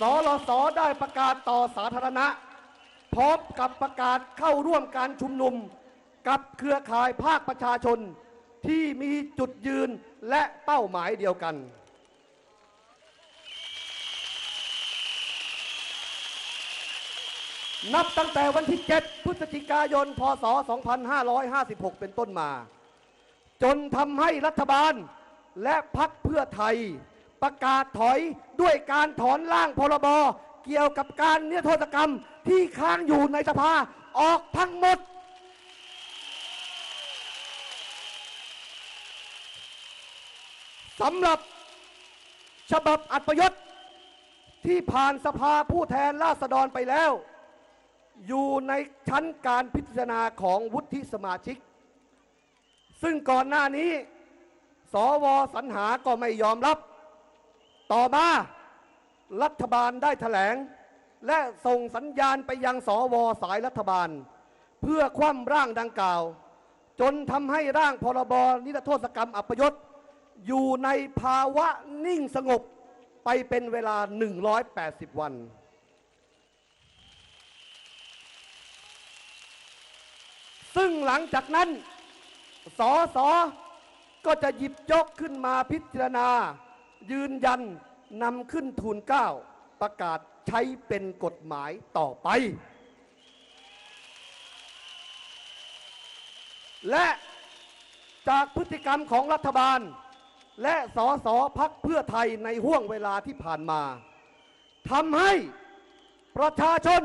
สรสได้ประกาศต่อสาธารณะ พร้อมกับประกาศเข้าร่วมการชุมนุม กับเครือข่ายภาคประชาชนที่มีจุดยืนและเป้าหมายเดียวกัน นับตั้งแต่วันที่ 7 พฤศจิกายน พศ 2556 เป็นต้นมา จนทำให้รัฐบาลและพักเพื่อไทย ประกาศถอยด้วยการถอนร่างพรบเกี่ยวกับการนิรโทษกรรมที่ค้างอยู่ในสภาออกทั้งหมด สำหรับฉบับอัปยศที่ผ่านสภาผู้แทนราษฎรไปแล้ว อยู่ในชั้นการพิจารณาของวุฒิสมาชิก ซึ่งก่อนหน้านี้ สวสรรหาก็ไม่ยอมรับ ต่อมารัฐบาลได้แถลง และส่งสัญญาณไปยังสวสายรัฐบาล เพื่อคว่ำร่างดังกล่าว จนทำให้ร่างพรบนิรโทษกรรมอัปยศอยู่ในภาวะนิ่งสงบไปเป็นเวลา 180 วัน ซึ่งหลังจากนั้นสอสอก็จะหยิบยกขึ้นมาพิจารณา ยืนยัน นำขึ้นทูลเก้าประกาศใช้เป็นกฎหมายต่อไป และจากพฤติกรรมของรัฐบาล และสอสอพักเพื่อไทยในห่วงเวลาที่ผ่านมาทำให้ประชาชน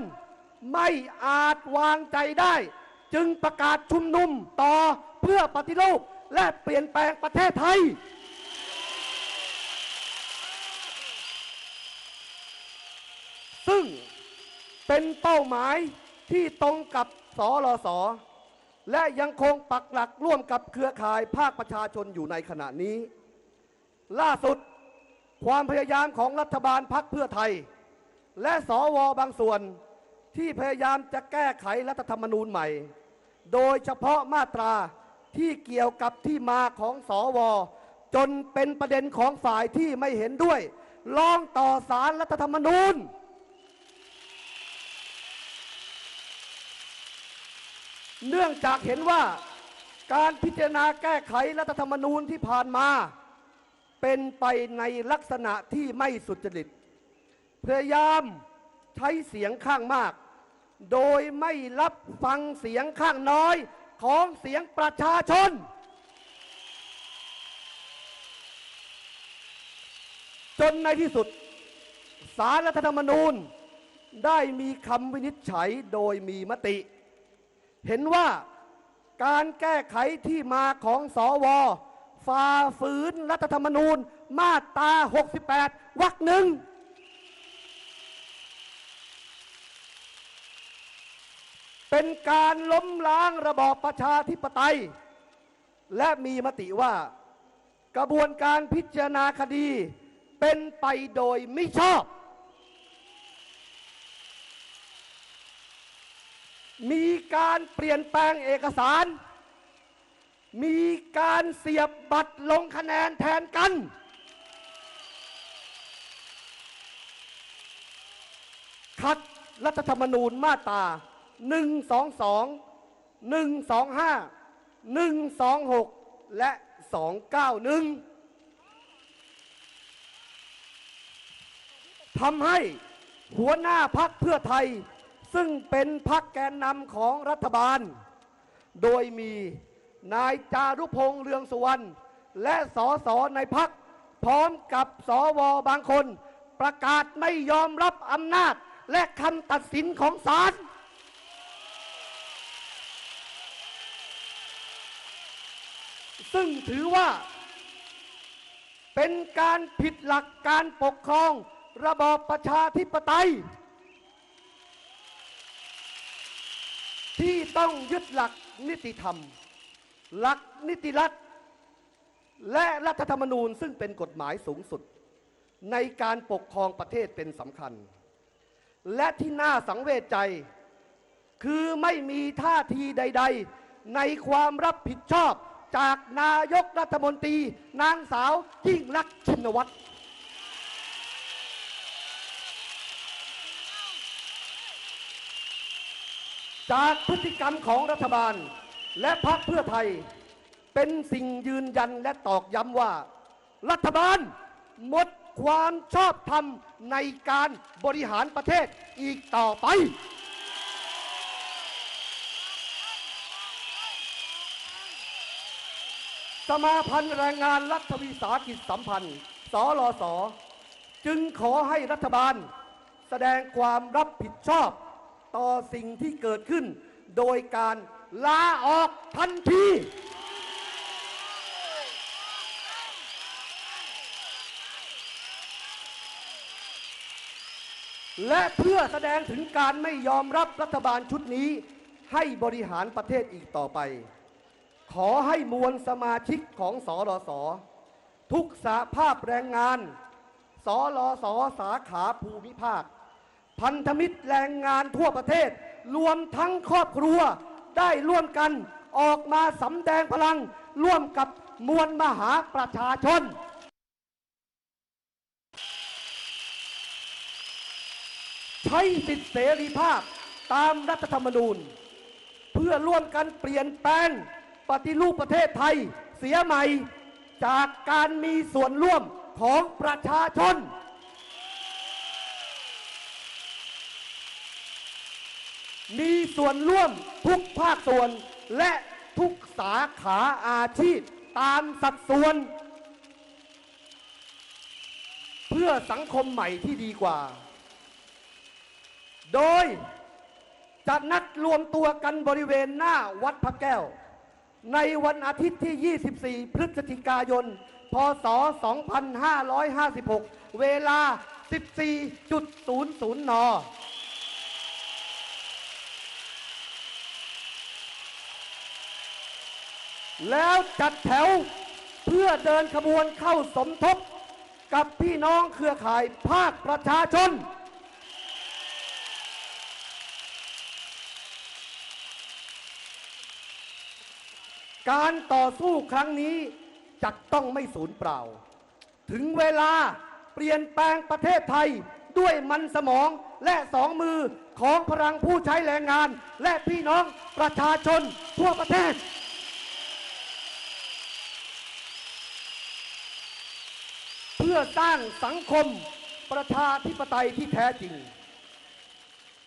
ไม่อาจวางใจได้ จึงประกาศชุมนุมต่อเพื่อปฏิรูปและเปลี่ยนแปลงประเทศไทย ซึ่งเป็นเป้าหมายที่ตรงกับสรสและยังคงปักหลักร่วมกับเครือข่ายภาคประชาชนอยู่ในขณะนี้ ล่าสุดความพยายามของรัฐบาลพักเพื่อไทย และสวบางส่วนที่พยายามจะแก้ไขรัฐธรรมนูญใหม่ โดยเฉพาะมาตราที่เกี่ยวกับที่มาของสว จนเป็นประเด็นของฝ่ายที่ไม่เห็นด้วย ร้องต่อสารรัฐธรรมนูญ เนื่องจากเห็นว่าการพิจารณาแก้ไขรัฐธรรมนูญที่ผ่านมา เป็นไปในลักษณะที่ไม่สุจริต พยายามใช้เสียงข้างมาก โดยไม่รับฟังเสียงข้างน้อยของเสียงประชาชน จนในที่สุด สารรัฐธรรมนูญได้มีคำวินิจฉัยโดยมีมติ เห็นว่าการแก้ไขที่มาของสวฝ่าฝืนรัฐธรรมนูญมาตรา 68 วรรคหนึ่ง เป็นการล้มล้างระบอบประชาธิปไตย และมีมติว่า กระบวนการพิจารณาคดีเป็นไปโดยไม่ชอบ มีการเปลี่ยนแปลงเอกสาร มีการเสียบบัตรลงคะแนนแทนกัน ขัดรัฐธรรมนูญมาตรา 122 125 126 และ 291 ทำให้หัวหน้าพักเพื่อไทย ซึ่งเป็นพักแกนนำของรัฐบาล โดยมีนายจารุพงษ์เรืองสุวรรณและสอสอในพักพร้อมกับสวบางคน ประกาศไม่ยอมรับอำนาจและคำตัดสินของศาลซึ่งถือว่า เป็นการผิดหลักการปกครองระบอบประชาธิปไตย ที่ต้องยึดหลักนิติธรรม หลักนิติรัฐ และรัฐธรรมนูญซึ่งเป็นกฎหมายสูงสุด ในการปกครองประเทศเป็นสำคัญ และที่น่าสังเวชใจ คือไม่มีท่าทีใด ๆ ในความรับผิดชอบจากนายกรัฐมนตรี นางสาวยิ่งลักษณ์ชินวัตร จากพฤติกรรมของรัฐบาล และพรรคเพื่อไทย เป็นสิ่งยืนยันและตอกย้ำว่า รัฐบาลหมดความชอบธรรมในการบริหารประเทศอีกต่อไป สมาพันธ์แรงงานรัฐวิสาหกิจสัมพันธ์ สลส จึงขอให้รัฐบาล แสดงความรับผิดชอบ ต่อสิ่งที่เกิดขึ้น โดยการลาออกทันที และเพื่อแสดงถึงการไม่ยอมรับรัฐบาลชุดนี้ ให้บริหารประเทศอีกต่อไป ขอให้มวลสมาชิกของสอรสทุกสาภาพแรงงาน สอรสสาขาภูมิภาค พันธมิตรแรงงานทั่วประเทศ รวมทั้งครอบครัวได้ร่วมกันออกมาสำแดงพลังร่วมกับมวลมหาประชาชน ใช้สิทธิเสรีภาพตามรัฐธรรมนูญ เพื่อร่วมกันเปลี่ยนแปลงปฏิรูปประเทศไทยเสียใหม่ จากการมีส่วนร่วมของประชาชน มีส่วนร่วมทุกภาคส่วน และทุกสาขาอาชีพตามสัดส่วน เพื่อสังคมใหม่ที่ดีกว่า โดยจะนัดรวมตัวกันบริเวณหน้าวัดพระแก้ว ในวันอาทิตย์ที่ 24 พฤศจิกายน พศ 2556 เวลา 14.00 น แล้วจัดแถวเพื่อเดินขบวนเข้าสมทบกับพี่น้องเครือข่ายภาคประชาชน การต่อสู้ครั้งนี้จะต้องไม่สูญเปล่า ถึงเวลาเปลี่ยนแปลงประเทศไทยด้วยมันสมองและสองมือของพลังผู้ใช้แรงงาน และพี่น้องประชาชนทั่วประเทศ พื่อสร้างสังคมประชาธิปไตยที่แท้จริง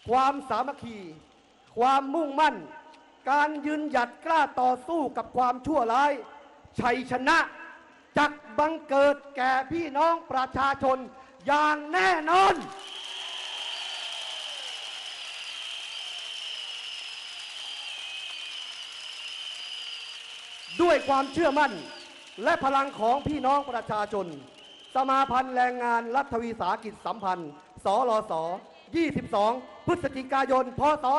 ความสามัคคี ความมุ่งมั่น การยืนหยัดกล้าต่อสู้กับความชั่วร้าย ชัยชนะจักบังเกิดแก่พี่น้องประชาชนอย่างแน่นอน ด้วยความเชื่อมั่น และพลังของพี่น้องประชาชน สมาพันธ์แรงงานรัฐวิสาหกิจสัมพันธ์สลส22 พฤศจิกายน พศ 2556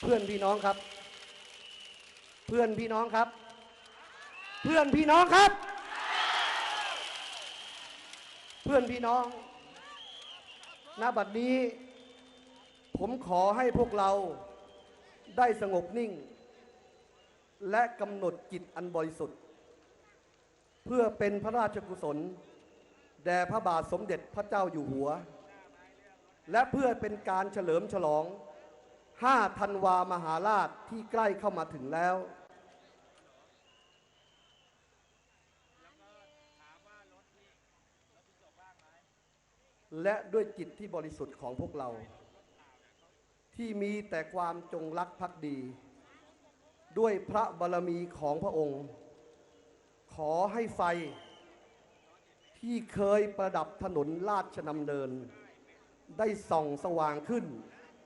เพื่อนพี่น้องครับ เพื่อนพี่น้องครับ เพื่อนพี่น้องครับ เพื่อนพี่น้องณบัดนี้ ผมขอให้พวกเราได้สงบนิ่ง และกำหนดจิตอันบริสุทธิ์ เพื่อเป็นพระราชกุศล แด่พระบาทสมเด็จพระเจ้าอยู่หัว และเพื่อเป็นการเฉลิมฉลอง 5 ธันวามหาราชที่ใกล้เข้ามาถึงแล้วและด้วยจิตที่บริสุทธิ์ของพวกเรา ที่มีแต่ความจงรักภักดี ด้วยพระบารมีของพระองค์ ขอให้ไฟ ที่เคยประดับถนนราชดำเนิน ได้ส่องสว่างขึ้น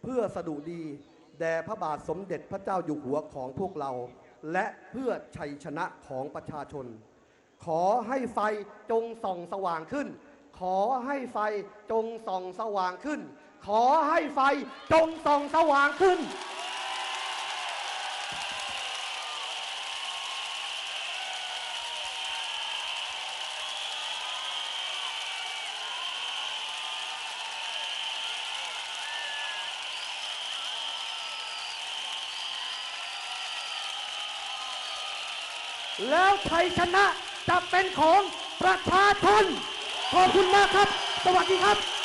เพื่อสดุดีแด่พระบาทสมเด็จพระเจ้าอยู่หัวของพวกเรา และเพื่อชัยชนะของประชาชน ขอให้ไฟจงส่องสว่างขึ้น ขอให้ไฟจงส่องสว่างขึ้น ขอให้ไฟจงส่องสว่างขึ้น แล้วชัยชนะจะเป็นของประชาชนขอบคุณมากครับ สวัสดีครับ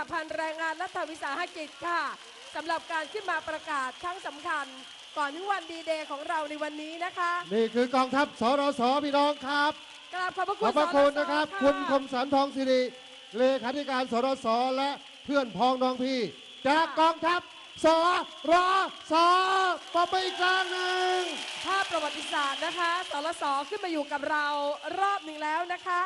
กับสหพันธ์แรงงานรัฐวิสาหกิจค่ะสำหรับการขึ้นมาประกาศครั้งสำคัญ ก่อนถึงวันดีเดย์ของเราในวันนี้นะคะนี่คือกองทัพสรสพี่น้องครับกราบขอบพระขคุอณบพระคุณนะครับสสคุณคมสันทองสิริเลขาธิการสรสและเพื่อนพ้องน้องพี่ จากกองทัพสรสปอบไปอีกครั้งหนึ่ง ภาพประวัติศาสตร์นะคะสรสขึ้นมาอยู่กับเรารอบหนึ่งแล้วนะคะ